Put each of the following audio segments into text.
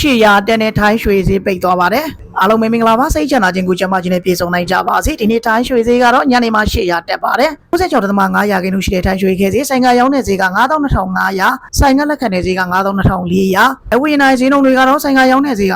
800တက်နဲ့ထိုင်းရွှေဈေးပိတ်သွားပါတယ်အားလုံးပဲမင်္ဂလာပါစိတ်ချမ်းသာခြင်းကိုကြမ်းမာခြင်းနဲ့ပြည့်စုံနိုင်ကြပါစေဒီနေ့ထိုင်းရွှေဈေးကတော့ညနေမှာ800တက်ပါတယ်96.5ရာခိုင်နှုန်းရှိတဲ့ထိုင်းရွှေခဲဈေးဆိုင်ကရောင်းတဲ့ဈေးက92,500ဆိုင်ကလက်ခံတဲ့ဈေးက92,400အဝေးနိုင်ဈေးနှုန်းတွေကတော့ဆိုင်ကရောင်းတဲ့ဈေးက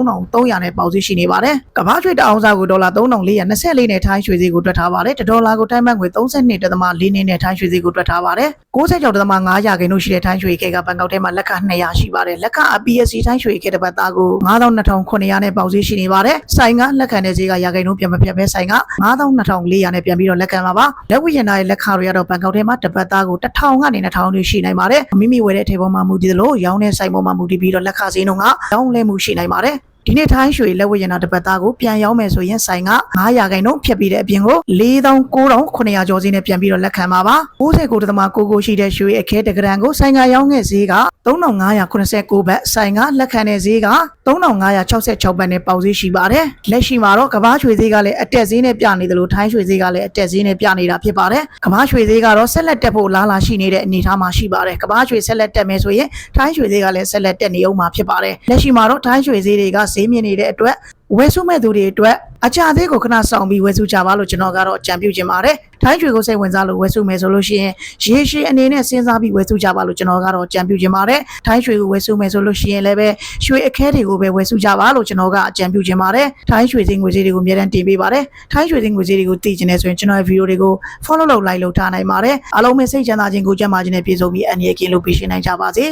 93,300နဲ့ပေါက်ဈေးရှိနေပါတယ်ကမ္ဘာရွှေတအောင်စားကိုဒေါ်လာ3,424နဲ့ထိုင်းရွှေဈေးကိုတွက်ထားပါတယ်1ဒေါ်လာကိုထိုင်းဘတ်ငွေ32.4နဲ့ထိုင်းရွှေဈေးကိုတွက်ထားပါတယ်96.5ရာခိုင်နှုန်းရှိတဲ့ထိုင်းရွှေခဲကဘန်ကောက်ထဲမှာလက်ခ200ရှိပါတယ်လက်ခအ PSC ထိုင်းရွှေခဲတစ်ပတ်သားကို92,900နဲ့ပေါက်ဈေးရှိနေပါတယ်ဆိုင်ကလက်ခံတဲ့ဈေးကရာခိုင်နှုန်းပြန်မပြတ်ပဲဆိုင်က92,400နဲ့ပြန်ပြီးတော့လက်ခံပါပါလက်ဝိရနာရဲ့လက်ခတွေကတော့ဘန်ကောက်ထဲမှာတစ်ပတ်သားကို1000ကနေ2000တွေရှိနိုင်ပါတယ်မိမိဝယ်တဲ့ထေပေါ်မှာမူတည်သလိုရောင်းတဲ့ဆိုင်ပေါ်မှာမူတည်ပြီးတော့လက်ခဈေးနှုန်းကရောင်းလဲမှုရှိနိုင်ပါတယ် ဒီနေ့ထိုင်းရွှေလက်ဝတ်ရနာတစ်ပတ်သားကိုပြန်ရောင်းမယ်ဆိုရင်ဆိုင်က900ခိုင်နှုန်းဖြတ်ပြီးတဲ့အပြင်ကို4900ကျော်စီနဲ့ပြန်ပြီးတော့လက်ခံပါပါ69တသမကိုကိုရှိတဲ့ရွှေအခဲတကရန်ကိုဆိုင်ကရောင်းတဲ့ဈေးက3589ဘတ်ဆိုင်ကလက်ခံတဲ့ဈေးက3566ဘတ်နဲ့ပေါက်ဈေးရှိပါတယ်လက်ရှိမှာတော့ကမ္ဘာရွှေဈေးကလည်းအတက်ဈေးနဲ့ပြနေတယ်လို့ထိုင်းရွှေဈေးကလည်းအတက်ဈေးနဲ့ပြနေတာဖြစ်ပါတယ်ကမ္ဘာရွှေဈေးကတော့ဆက်လက်တက်ဖို့လားလာရှိနေတဲ့အနေအထားမှာရှိပါတယ်ကမ္ဘာရွှေဆက်လက်တက်မယ်ဆိုရင်ထိုင်းရွှေဈေးကလည်းဆက်လက်တက်နေအောင်မှာဖြစ်ပါတယ်လက်ရှိမှာတော့ထိုင်းရွှေဈေးတွေကဈေးမြင့်နေတဲ့အတွက်ဝယ်စုမဲ့သူတွေအတွက်အကြသေးကိုခဏဆောင်ပြီးဝယ်စုကြပါလို့ကျွန်တော်ကတော့အကြံပြုချင်ပါတယ်ထိုင်းရွှေကိုစိတ်ဝင်စားလို့ဝယ်စုမယ်ဆိုလို့ရှိရင်ရေရှည်အနေနဲ့စဉ်းစားပြီးဝယ်စုကြပါလို့ကျွန်တော်ကတော့အကြံပြုချင်ပါတယ်ထိုင်းရွှေကိုဝယ်စုမယ်ဆိုလို့ရှိရင်လည်းပဲရွှေအခဲတွေကိုပဲဝယ်စုကြပါလို့ကျွန်တော်ကအကြံပြုချင်ပါတယ်ထိုင်းရွှေစင်းငွေစည်းတွေကိုအများတန်းတင်ပေးပါတယ်ထိုင်းရွှေစင်းငွေစည်းတွေကိုသိချင်တယ်ဆိုရင်ကျွန်တော်ရဲ့ဗီဒီယိုတွေကို follow လုပ် like လုပ်ထားနိုင်ပါတယ်အားလုံးပဲစိတ်ချမ်းသာခြင်းကိုကြံ့မာခြင်းနဲ့ပြည့်စုံပြီးအန္တရာယ်ကင်းလို့ပြည့်ရှင်နိုင်ကြပါစေ